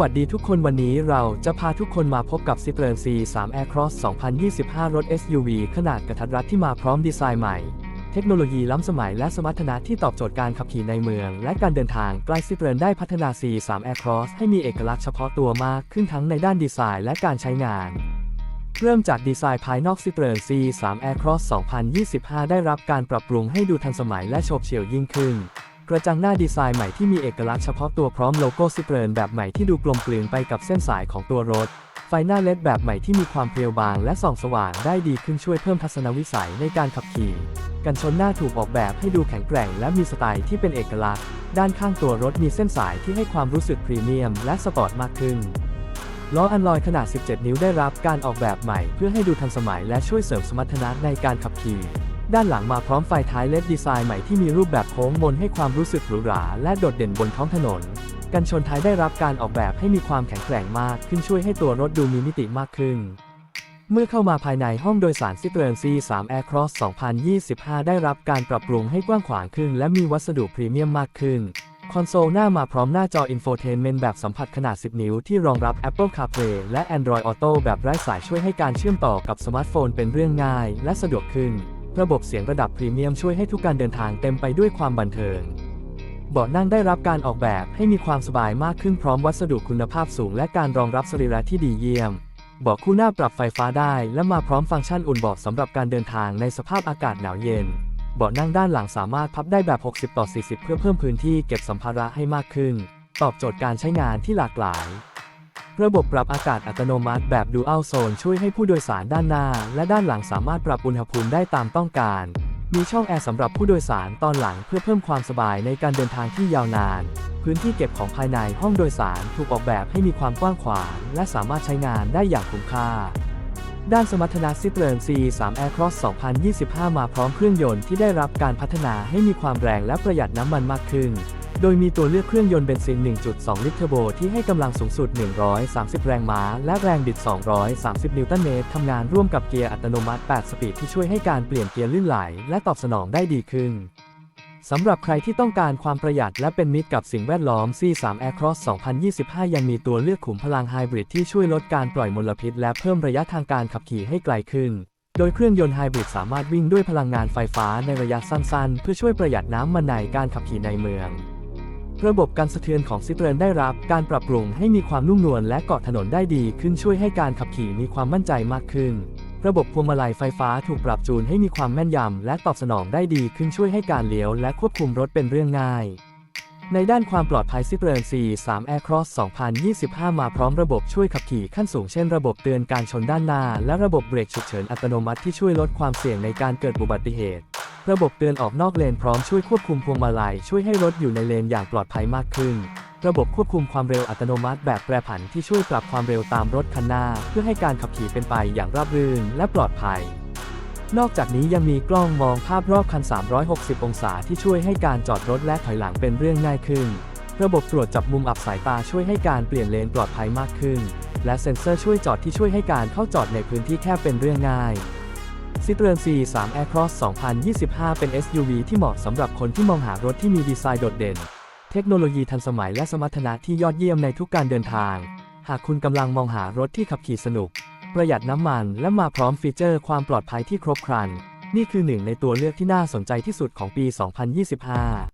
วัสดีทุกคนวันนี้เราจะพาทุกคนมาพบกับ Citroen C3 Aircross 2025 รถ SUV ขนาดกระทัดรัดที่มาพร้อมดีไซน์ใหม่ เทคโนโลยีล้ำสมัยและสมรรถนะที่ตอบโจทย์การขับขี่ในเมือง และการเดินทางใกล้ Citroen ได้พัฒนา C3 Aircross ให้มีเอกลักษณ์เฉพาะตัวมากขึ้นทั้งในด้านดีไซน์และการใช้งาน เริ่มจากดีไซน์ภายนอก Citroen C3 Aircross 2025 ได้รับการปรับปรุงให้ดูทันสมัยและโฉบเฉี่ยวยิ่งขึ้น กระจังหน้าดีไซน์ใหม่ที่มีเอกลักษณ์เฉพาะตัวพร้อมโลโก้ Citroen แบบใหม่ที่ดูกลมกลืนไปกับเส้นสายของตัวรถ ไฟหน้าเลดแบบใหม่ที่มีความเพรียวบางและส่องสว่างได้ดีขึ้นช่วยเพิ่มทัศนวิสัยในการขับขี่ กันชนหน้าถูกออกแบบให้ดูแข็งแกร่งและมีสไตล์ที่เป็นเอกลักษณ์ ด้านข้างตัวรถมีเส้นสายที่ให้ความรู้สึกพรีเมียมและสปอร์ตมากขึ้นล้ออันลอยขนาด 17 นิ้วได้รับการออกแบบใหม่เพื่อให้ดูทันสมัยและช่วยเสริมสมรรถนะในการขับขี่ ด้านหลังมาพร้อมไฟท้ายเลดดีไซน์ใหม่ที่มีรูปแบบโค้งมนให้ความรู้สึกหรูหราและโดดเด่นบนท้องถนน กันชนท้ายได้รับการออกแบบให้มีความแข็งแกร่งมากขึ้นช่วยให้ตัวรถดูมีมิติมากขึ้น เมื่อเข้ามาภายในห้องโดยสาร Citroen C3 Aircross 2025 ได้รับการปรับปรุงให้กว้างขวางขึ้น และมีวัสดุพรีเมียมมากขึ้น คอนโซลหน้ามาพร้อมหน้าจอ Infotainment แบบสัมผัสขนาด 10 นิ้วที่รองรับ Apple CarPlay และ Android Auto แบบไร้สายช่วยให้การเชื่อมต่อกับสมาร์ทโฟนเป็นเรื่องง่าย และสะดวกขึ้น ระบบเสียงระดับพรีเมียมช่วยให้ทุกการเดินทางเต็มไปด้วยความบันเทิง เบาะนั่งได้รับการออกแบบให้มีความสบายมากขึ้นพร้อมวัสดุคุณภาพสูง และการรองรับสรีระที่ดีเยี่ยม เบาะคู่หน้าปรับไฟฟ้าได้ และมาพร้อมฟังก์ชันอุ่นเบาะสำหรับการเดินทางในสภาพอากาศหนาวเย็น เบาะนั่งด้านหลังสามารถพับได้แบบ 60 ต่อ 40 เพื่อเพิ่มพื้นที่เก็บสัมภาระให้มากขึ้น ตอบโจทย์การใช้งานที่หลากหลาย ระบบปรับอากาศอัตโนมัติแบบ Dual Zone ช่วยให้ผู้โดยสารด้านหน้า และด้านหลังสามารถปรับอุณหภูมิได้ตามต้องการ มีช่องแอร์สำหรับผู้โดยสารตอนหลังเพื่อเพิ่มความสบายในการเดินทางที่ยาวนาน พื้นที่เก็บของภายในห้องโดยสารถูกออกแบบให้มีความกว้างขวาง และสามารถใช้งานได้อย่างคุ้มค่า ด้านสมรรถนะ Citroen C3 Aircross 2025 มาพร้อมเครื่องยนต์ที่ได้รับการพัฒนาให้มีความแรงและประหยัดน้ำมันมากขึ้น โดยมีตัวเลือกเครื่องยนต์เบนซิน 1.2 ลิตรเทอร์โบที่ให้กำลังสูงสุด 130 แรงม้า และแรงบิด 230 นิวตันเมตร ทำงานร่วมกับเกียร์อัตโนมัติ 8 สปีดที่ช่วยให้การเปลี่ยนเกียร์ลื่นไหล และตอบสนองได้ดีขึ้น สำหรับใครที่ต้องการความประหยัดและเป็นมิตรกับสิ่งแวดล้อม C3 Aircross 2025 ยังมีตัวเลือกขุมพลังไฮบริดที่ช่วยลดการปล่อยมลพิษ และเพิ่มระยะทางการขับขี่ให้ไกลขึ้นโดยเครื่องยนต์ไฮบริดสามารถวิ่งด้วยพลังงานไฟฟ้าในระยะสั้นๆ เพื่อช่วยประหยัดน้ำมันในการขับขี่ในเมือง ระบบการสะเทือนของ Citroen ได้รับการปรับปรุงให้มีความนุ่มนวลและเกาะถนนได้ดีขึ้นช่วยให้การขับขี่มีความมั่นใจมากขึ้น ระบบพวงมาลัยไฟฟ้าถูกปรับจูนให้มีความแม่นยำและตอบสนองได้ดีขึ้นช่วยให้การเลี้ยวและควบคุมรถเป็นเรื่องง่าย ในด้านความปลอดภัย Citroen C3 Aircross 2025 มาพร้อมระบบช่วยขับขี่ขั้นสูงเช่นระบบเตือนการชนด้านหน้า และระบบเบรกฉุกเฉินอัตโนมัติที่ช่วยลดความเสี่ยงในการเกิดอุบัติเหตุ ระบบเตือนออกนอกเลนพร้อมช่วยควบคุมพวงมาลัยช่วยให้รถอยู่ในเลนอย่างปลอดภัยมากขึ้น ระบบควบคุมความเร็วอัตโนมัติแบบแปรผันที่ช่วยปรับความเร็วตามรถคันหน้า เพื่อให้การขับขี่เป็นไปอย่างราบรื่นและปลอดภัย นอกจากนี้ยังมีกล้องมองภาพรอบคัน 360 องศาที่ช่วยให้การจอดรถและถอยหลังเป็นเรื่องง่ายขึ้น ระบบตรวจจับมุมอับสายตาช่วยให้การเปลี่ยนเลนปลอดภัยมากขึ้น และเซ็นเซอร์ช่วยจอดที่ช่วยให้การเข้าจอดในพื้นที่แคบเป็นเรื่องง่าย Citroen C3 Aircross 2025 เป็น SUV ที่เหมาะสำหรับคนที่มองหารถที่มีดีไซน์โดดเด่น เทคโนโลยีทันสมัยและสมรรถนะที่ยอดเยี่ยมในทุกการเดินทาง หากคุณกำลังมองหารถที่ขับขี่สนุก ประหยัดน้ำมัน และมาพร้อมฟีเจอร์ความปลอดภัยที่ครบครัน นี่คือหนึ่งในตัวเลือกที่น่าสนใจที่สุดของปี 2025